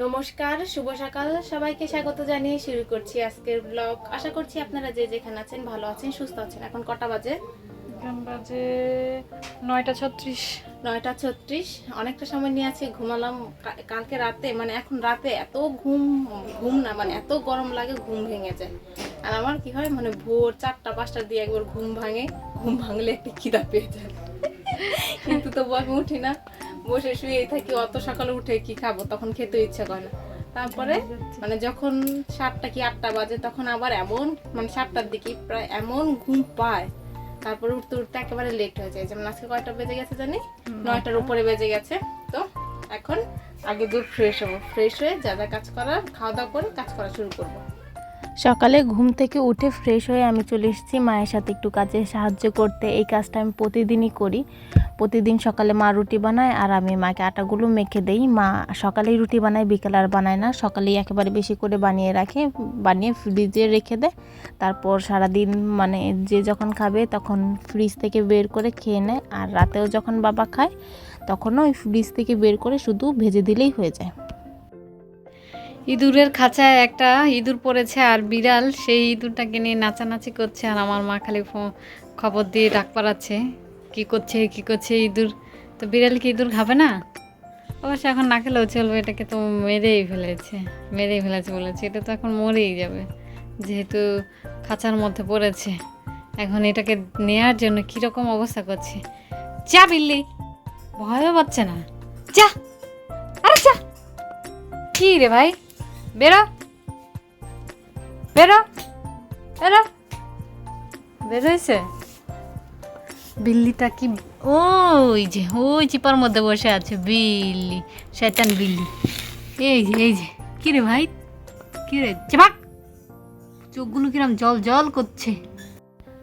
নমস্কার শুভ সকাল। সবাইকে স্বাগত জানিয়ে শুরু করছি আজকের ব্লগ আশা করছি আপনারা যে যেখানে আছেন ভালো আছেন সুস্থ আছেন। এখন কটা বাজে? এখন বাজে নয়টা ছত্রিশ। নয়টা ছত্রিশ। অনেকটা সময় নিয়ে আছে ঘুমালাম কালকে রাতে মানে এখন রাতে এত ঘুম ঘুম না মানে এত গরম লাগে ঘুম ভেঙে যায়। আর আমার কি হয় মানে ভোর চারটা পাঁচটা দিয়ে একবার ঘুম ভাঙে। ঘুম ভাঙলে একটা খিদা পেয়ে যায়। কিন্তু তবু আমি উঠি না। বসে শুয়ে থাকি অত সকালে উঠে কি খাব? তখন খেতে ইচ্ছা করে না। তারপরে মানে যখন সাতটা কি আটটা বাজে তখন আবার এমন মানে সাতটার দিকে প্রায় এমন ঘুম পায়। তারপরে উঠতে উঠতে একেবারে লেট হয়ে যায়। যেমন আজকে কয়টা বেজে গেছে জানি? নয়টার উপরে বেজে গেছে। তো এখন আগে দূর ফ্রেশ হব। ফ্রেশ হয়ে যা যা কাজ করার খাওয়া দাওয়া করে কাজ করা শুরু করব। সকালে ঘুম থেকে উঠে ফ্রেশ হয়ে আমি চলে এসেছি মায়ের সাথে একটু কাজে সাহায্য করতে। এই কাজটা আমি প্রতিদিনই করি। প্রতিদিন সকালে মা রুটি বানায় আর আমি মাকে আটাগুলো মেখে দেই। মা সকালেই রুটি বানায়, বিকেল আর বানায় না। সকালেই একেবারে বেশি করে বানিয়ে রাখে, বানিয়ে ফ্রিজে রেখে দেয়। তারপর সারাদিন মানে যে যখন খাবে তখন ফ্রিজ থেকে বের করে খেয়ে নেয় আর রাতেও যখন বাবা খায় তখনও ওই ফ্রিজ থেকে বের করে শুধু ভেজে দিলেই হয়ে যায়। ইঁদুরের খাঁচায় একটা ইঁদুর পড়েছে আর বিড়াল সেই ইঁদুরটাকে নিয়ে নাচানাচি করছে আর আমার মা খালি খবর দিয়ে ডাক পাড়াচ্ছে। কী করছে কী করছে ইঁদুর? তো বিড়াল কি ইঁদুর খাবে না? অবশ্য এখন না খেলেও চলবে, এটাকে তো মেরেই ফেলেছে মেরেই ফেলেছে বলেছে। এটা তো এখন মরেই যাবে, যেহেতু খাঁচার মধ্যে পড়েছে। এখন এটাকে নেয়ার জন্য কীরকম অবস্থা করছে? যা বিল্লি, ভয়ও পাচ্ছে না। যা, আরে যা। কি রে ভাই? বেরো বেরো বেরো। বেরোইছে বিল্লিটা কি? ওই যে ওই চিপার মধ্যে বসে আছে বিল্লি শয়তান বিল্লি। এই যে এই যে কি রে ভাই? কি রে? চাপাক চোখগুলো কিরম জল জল করছে।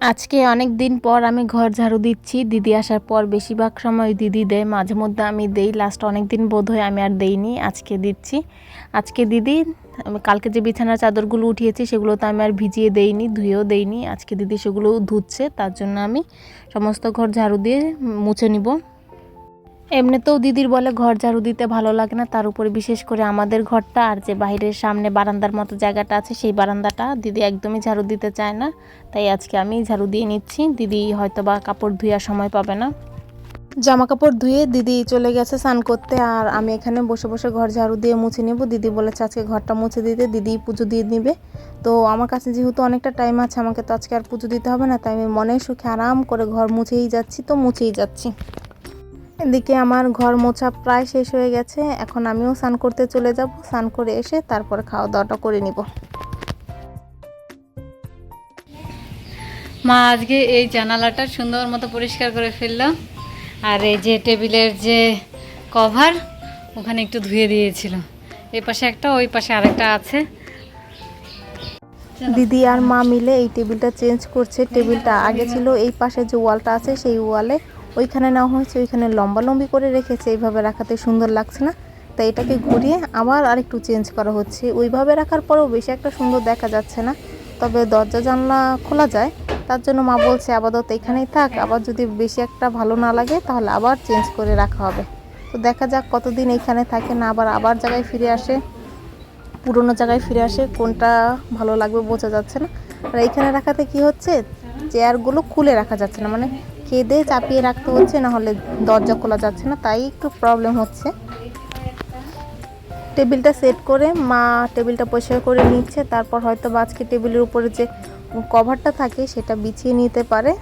আজকে অনেক দিন পর আমি ঘর ঝাড়ু দিচ্ছি দিদি আসার পর বেশিরভাগ সময় দিদি দেয় মাঝে মধ্যে আমি দেই লাস্ট অনেক দিন বোধ হয় আমি আর দেইনি আজকে দিচ্ছি। আজকে দিদি কালকে যে বিছানার চাদরগুলো উঠিয়েছি সেগুলো তো আমি আর ভিজিয়ে দেইনি, ধুয়েও দেইনি। আজকে দিদি সেগুলো ধুচ্ছে, তার জন্য আমি সমস্ত ঘর ঝাড়ু দিয়ে মুছে নিব। এমনিতেও দিদির বলে ঘর ঝাড়ু দিতে ভালো লাগে না, তার উপরে বিশেষ করে আমাদের ঘরটা আর যে বাইরের সামনে বারান্দার মতো জায়গাটা আছে, সেই বারান্দাটা দিদি একদমই ঝাড়ু দিতে চায় না। তাই আজকে আমি ঝাড়ু দিয়ে নিচ্ছি, দিদি হয়তো বা কাপড় ধুয়ার সময় পাবে না। জামা কাপড় ধুয়ে দিদি চলে গেছে স্নান করতে, আর আমি এখানে বসে বসে ঘর ঝাড়ু দিয়ে মুছে নেব। দিদি বলেছে আজকে ঘরটা মুছে দিতে, দিদি পুজো দিয়ে নিবে তো আমার কাছে যেহেতু অনেকটা টাইম আছে, আমাকে তো আজকে আর পুজো দিতে হবে না, তাই আমি মনে সুখে আরাম করে ঘর মুছেই যাচ্ছি, তো মুছেই যাচ্ছি। এদিকে আমার ঘর মোছা প্রায় শেষ হয়ে গেছে, এখন আমিও স্নান করতে চলে যাব, স্নান করে এসে তারপরে খাওয়া দাওয়াটা করে নিব। মা, আজকে এই জানালাটা সুন্দর মতো পরিষ্কার করে ফেলল। আর এই যে টেবিলের যে কভার, ওখানে একটু ধুয়ে দিয়েছিল। এই পাশে একটা, ওই পাশে আরেকটা আছে। দিদি আর মা মিলে এই টেবিলটা চেঞ্জ করছে। টেবিলটা আগে ছিল, এই পাশে যে ওয়ালটা আছে, সেই ওয়ালে ওইখানে নেওয়া হয়েছে। ওইখানে লম্বা লম্বি করে রেখেছে। এইভাবে রাখাতে সুন্দর লাগছে না। তাই এটাকে ঘুরিয়ে আবার আরেকটু চেঞ্জ করা হচ্ছে। ওইভাবে রাখার পরেও বেশি একটা সুন্দর দেখা যাচ্ছে না। তবে দরজা জানলা খোলা যায়। তার জন্য মা বলছে, আপাতত এখানেই থাক, আবার যদি বেশি একটা ভালো না লাগে, তাহলে আবার চেঞ্জ করে রাখা হবে। তো দেখা যাক কতদিন এইখানে থাকে না, আবার আবার জায়গায় ফিরে আসে, পুরোনো জায়গায় ফিরে আসে, কোনটা ভালো লাগবে বোঝা যাচ্ছে না। আর এইখানে রাখাতে কি হচ্ছে, চেয়ারগুলো খুলে রাখা যাচ্ছে না মানে কেঁদে চাপিয়ে রাখতে হচ্ছে না হলে দরজা খোলা যাচ্ছে না, তাই একটু প্রবলেম হচ্ছে। টেবিলটা সেট করে মা টেবিলটা পরিষ্কার করে নিচ্ছে, তারপর হয়তো আজকে টেবিলের উপরে যে কভারটা থাকে সেটা বিছিয়ে নিতে পারে।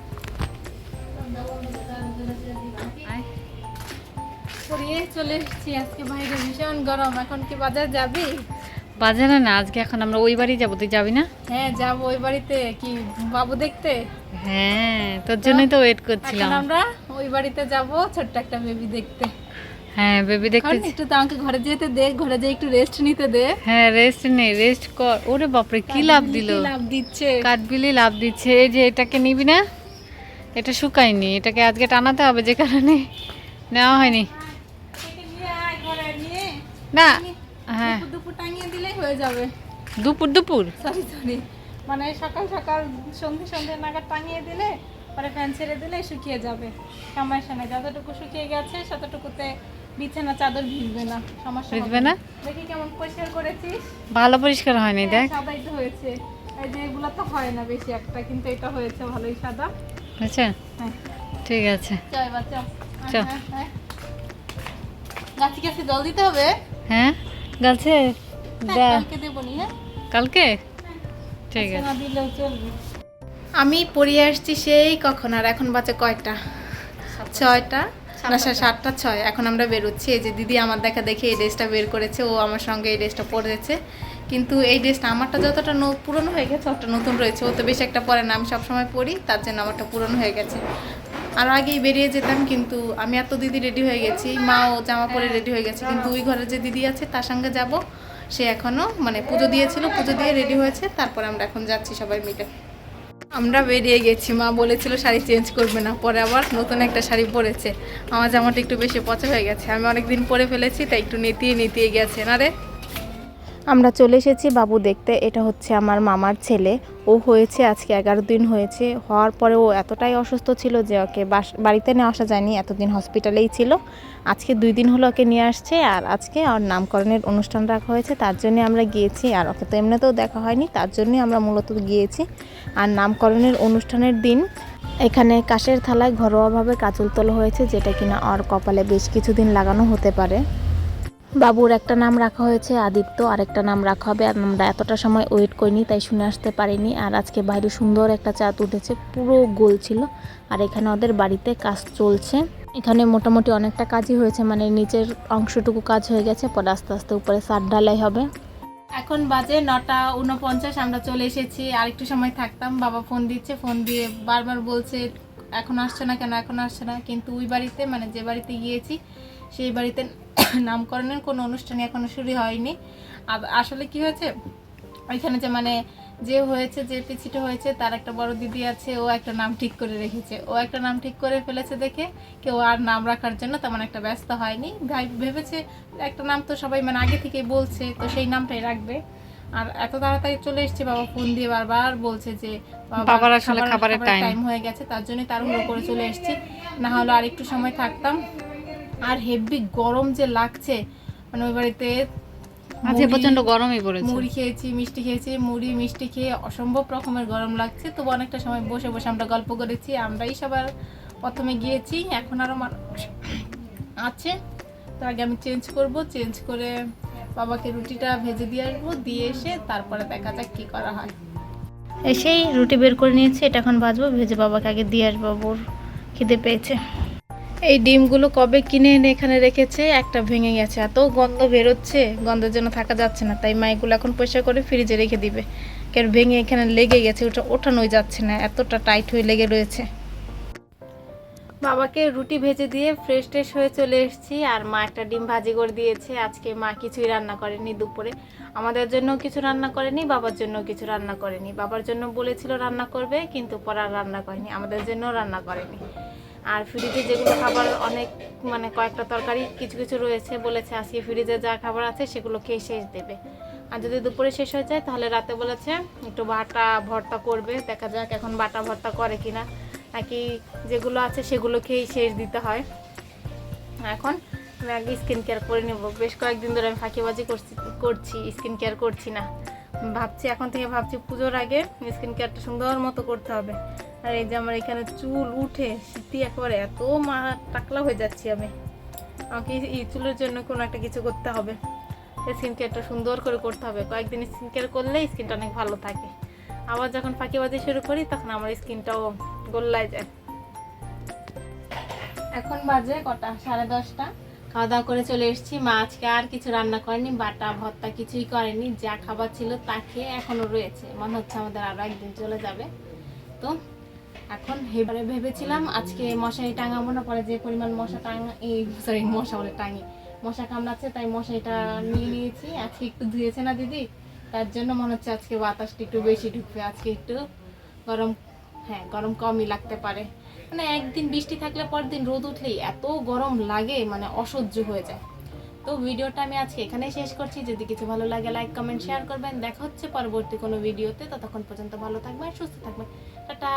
চলে এসেছি আজকে বাইরে। ভীষণ গরম। এখন কি বাজার যাবি? বাজারে না আজকে এখন আমরা ওই বাড়ি যাব। তুই যাবি না? হ্যাঁ যাব ওই বাড়িতে। কি বাবু দেখতে? হ্যাঁ তোর জন্যই তো ওয়েট করছিলাম। আমরা ওই বাড়িতে যাব ছোট্ট একটা বেবি দেখতে। হ্যাঁ বেবি দেখতে একটু তো আমাকে ঘরে যেতে দে ঘরে যেয়ে একটু রেস্ট নিতে দে। হ্যাঁ রেস্ট নেই রেস্ট কর। ওরে বাপরে কি লাভ দিল? লাভ দিচ্ছে। কাঠবিলি লাভ দিচ্ছে। এই যে এটাকে নিবি না এটা শুকায়নি। এটাকে আজকে টানাতে হবে যে কারণে। নেওয়া হয়নি। না হ্যাঁ। দুপুর দুপুর টাঙিয়ে দিলেই হয়ে যাবে। দুপুর দুপুর? সরি সরি মানে সকাল সকাল সন্ধে সন্ধে নাগাদ টাঙিয়ে দিলে পরে ফ্যান ছেড়ে দিলে শুকিয়ে যাবে। সমস্যা নেই। যতটুকু শুকিয়ে গেছে ততটুকুতে বিছানা চাদর ভিজবে না সমস্যা বুঝবে না? দেখি কেমন পরিষ্কার করেছিস? ভালো পরিষ্কার হয়নি দেখ। সাদাই তো হয়েছে। এই যে এগুলো তো হয় না বেশি একটা কিন্তু এটা হয়েছে ভালোই সাদা। বুঝছে হ্যাঁ। ঠিক আছে। চল এবার চল। চল। হ্যাঁ, হ্যাঁ। গাছি গাছে জল দিতে হবে? হ্যাঁ গাছে? হ্যাঁ, কালকে দেবো নি হ্যাঁ। কালকে? ঠিক আছে না দিলেও চলবে। আমি পড়িয়ে আসছি সেই কখন আর এখন বাজে কয়টা? ছয়টা। না সাতটা ছয় এখন আমরা বেরোচ্ছি। এই যে দিদি আমার দেখা দেখে এই ড্রেসটা বের করেছে ও আমার সঙ্গে এই ড্রেসটা পরেছে। কিন্তু এই ড্রেসটা আমারটা যতটা পুরনো হয়ে গেছে ওটা নতুন রয়েছে। ও তো বেশি একটা পরে না আমি সবসময় পরি তার জন্য আমারটা পুরনো হয়ে গেছে। আর আগেই বেরিয়ে যেতাম কিন্তু আমি এত দিদি রেডি হয়ে গেছি মা ও জামা পরে রেডি হয়ে গেছে। কিন্তু ওই ঘরে যে দিদি আছে তার সঙ্গে যাব। সে এখনও মানে পুজো দিয়েছিল পুজো দিয়ে রেডি হয়েছে। তারপরে আমরা এখন যাচ্ছি সবাই মিলে। আমরা বেরিয়ে গেছি। মা বলেছিল শাড়ি চেঞ্জ করবে না, পরে আবার নতুন একটা শাড়ি পরেছে। আমার জামাটা একটু বেশি পচা হয়ে গেছে। আমি অনেকদিন পরে ফেলেছি, তাই একটু নেতিয়ে নেতিয়ে গেছে। না রে? আমরা চলে এসেছি বাবু দেখতে, এটা হচ্ছে আমার মামার ছেলে। ও হয়েছে, আজকে এগারো দিন হয়েছে। হওয়ার পরে ও এতটাই অসুস্থ ছিল যে ওকে বাড়িতে নিয়ে আসা যায়নি, এতদিন হসপিটালেই ছিল। আজকে দুই দিন হলো ওকে নিয়ে আসছে, আর আজকে ওর নামকরণের অনুষ্ঠান রাখা হয়েছে। তার জন্য আমরা গিয়েছি, আর ওকে তো এমনিতেও দেখা হয়নি, তার জন্যই আমরা মূলত গিয়েছি। আর নামকরণের অনুষ্ঠানের দিন, এখানে কাশের থালায় ঘরোয়াভাবে কাজল তোলা হয়েছে, যেটা কিনা ওর কপালে বেশ কিছুদিন লাগানো হতে পারে। বাবুর একটা নাম রাখা হয়েছে, আদিত্য আরেকটা নাম রাখা হবে। আর আমরা এতটা সময় ওয়েট করিনি, তাই শুনে আসতে পারিনি। আর আজকে বাইরে সুন্দর একটা চাঁদ উঠেছে, পুরো গোল ছিল। আর এখানে ওদের বাড়িতে কাজ চলছে। এখানে মোটামুটি অনেকটা কাজই হয়েছে মানে নিচের অংশটুকু কাজ হয়ে গেছে, পরে আস্তে আস্তে উপরে সার ঢালাই হবে। এখন বাজে নটা উনপঞ্চাশ আমরা চলে এসেছি। আর একটু সময় থাকতাম, বাবা ফোন দিচ্ছে ফোন দিয়ে বারবার বলছে এখন আসছে না কেন, এখন আসছে না। কিন্তু ওই বাড়িতে মানে যে বাড়িতে গিয়েছি, সেই বাড়িতে নামকরণের কোনো অনুষ্ঠানই এখনও শুরু হয়নি। আসলে কি হয়েছে, ওইখানে যে মানে যে হয়েছে, যে পিছিটা হয়েছে, তার একটা বড় দিদি আছে, ও একটা নাম ঠিক করে রেখেছে। ও একটা নাম ঠিক করে ফেলেছে দেখে কেউ আর নাম রাখার জন্য তেমন একটা ব্যস্ত হয়নি। ভাই, ভেবেছে, একটা নাম তো সবাই মানে আগে থেকেই বলছে, তো সেই নামটাই রাখবে। আর এত তাড়াতাড়ি চলে এসছে বাবা ফোন দিয়ে বারবার বলছে যে বাবার আসলে খাবারের টাইম হয়ে গেছে তার জন্য তাড়াহুড়ো করে চলে এসেছি। না হলে আর একটু সময় থাকতাম। আর হেভি গরম যে লাগছে মানে ওই বাড়িতে আজকে মুড়ি- প্রচণ্ড গরমই পড়েছে। মুড়ি খেয়েছি মিষ্টি খেয়েছি মুড়ি মিষ্টি খেয়ে অসম্ভব রকমের গরম লাগছে। তবু অনেকটা সময় বসে বসে আমরা গল্প করেছি আমরাই সবার প্রথমে গিয়েছি এখন আরও মানুষ আছে। তো আগে আমি চেঞ্জ করব চেঞ্জ করে বাবাকে রুটিটা ভেজে দিয়ে আসব দিয়ে এসে তারপরে দেখা যাক কী করা হয়। এসেই রুটি বের করে নিয়েছি এটা এখন বাজবো ভেজে বাবাকে আগে দিয়ে আসব বোর খিদে পেয়েছে। এই ডিমগুলো কবে কিনে এনে এখানে রেখেছে? একটা ভেঙে গেছে এত গন্ধ বেরোচ্ছে গন্ধের জন্য থাকা যাচ্ছে না তাই মা এগুলো এখন পয়সা করে ফ্রিজে রেখে দিবে। কেন ভেঙে এখানে লেগে গেছে ওটা ওঠানোই যাচ্ছে না এতটা টাইট হয়ে লেগে রয়েছে। বাবাকে রুটি ভেজে দিয়ে ফ্রেশ ট্রেশ হয়ে চলে এসেছি আর মা একটা ডিম ভাজি করে দিয়েছে। আজকে মা কিছুই রান্না করেনি দুপুরে। আমাদের জন্য কিছু রান্না করেনি, বাবার জন্য কিছু রান্না করেনি। বাবার জন্য বলেছিল রান্না করবে, কিন্তু পরে রান্না করেনি। আমাদের জন্য রান্না করেনি। আর ফ্রিজে যেগুলো খাবার অনেক মানে কয়েকটা তরকারি কিছু কিছু রয়েছে, বলেছে আজকে ফ্রিজে যা খাবার আছে সেগুলো খেয়ে শেষ দেবে। আর যদি দুপুরে শেষ হয়ে যায়, তাহলে রাতে বলেছে একটু বাটা ভর্তা করবে। দেখা যাক এখন বাটা ভর্তা করে কিনা। নাকি যেগুলো আছে সেগুলো খেয়েই শেষ দিতে হয়। এখন আমি আগে স্কিন কেয়ার করে নেব। বেশ কয়েকদিন ধরে আমি ফাঁকিবাজি করছি করছি, স্কিন কেয়ার করছি না। ভাবছি এখন থেকে ভাবছি পুজোর আগে স্কিন কেয়ারটা সুন্দর মতো করতে হবে। আর এই যে আমার এখানে চুল উঠে শীতি একেবারে এত মা টাকলা হয়ে যাচ্ছি আমি। আমাকে এই- চুলের জন্য কোনো একটা কিছু করতে হবে। স্কিন কেয়ারটা সুন্দর করে করতে হবে। কয়েকদিন স্কিন কেয়ার করলে স্কিনটা অনেক ভালো থাকে। আবার যখন ফাঁকিবাজি শুরু করি, তখন আমার স্কিনটাও গোল্লায় যায়। এখন বাজে কটা? সাড়ে দশটা। খাওয়া দাওয়া করে চলে এসেছি। মা আজকে আর কিছু রান্না করেনি, বাটা, ভর্তা কিছুই করেনি। যা খাবার ছিল তা খেয়ে এখনও রয়েছে। মনে হচ্ছে আমাদের আরও একদিন চলে যাবে। তো এখন এবারে ভেবেছিলাম আজকে মশারি টাঙাবো না, পরে যে পরিমাণ মশা টাঙা এই সরি মশা বলে টাঙি। মশা কামড়াচ্ছে, তাই মশারিটা নিয়ে নিয়েছি। আজকে একটু ধুয়েছে না দিদি, তার জন্য মনে হচ্ছে আজকে বাতাসটা একটু বেশি ঢুকবে। আজকে একটু গরম হ্যাঁ গরম কমই লাগতে পারে। মানে একদিন বৃষ্টি থাকলে পরদিন দিন রোদ উঠলেই এত গরম লাগে মানে অসহ্য হয়ে যায়। তো ভিডিওটা আমি আজকে এখানেই শেষ করছি। যদি কিছু ভালো লাগে লাইক কমেন্ট শেয়ার করবেন। দেখা হচ্ছে পরবর্তী কোনো ভিডিওতে। ততক্ষণ পর্যন্ত ভালো থাকবেন, সুস্থ থাকবেন। টাটা!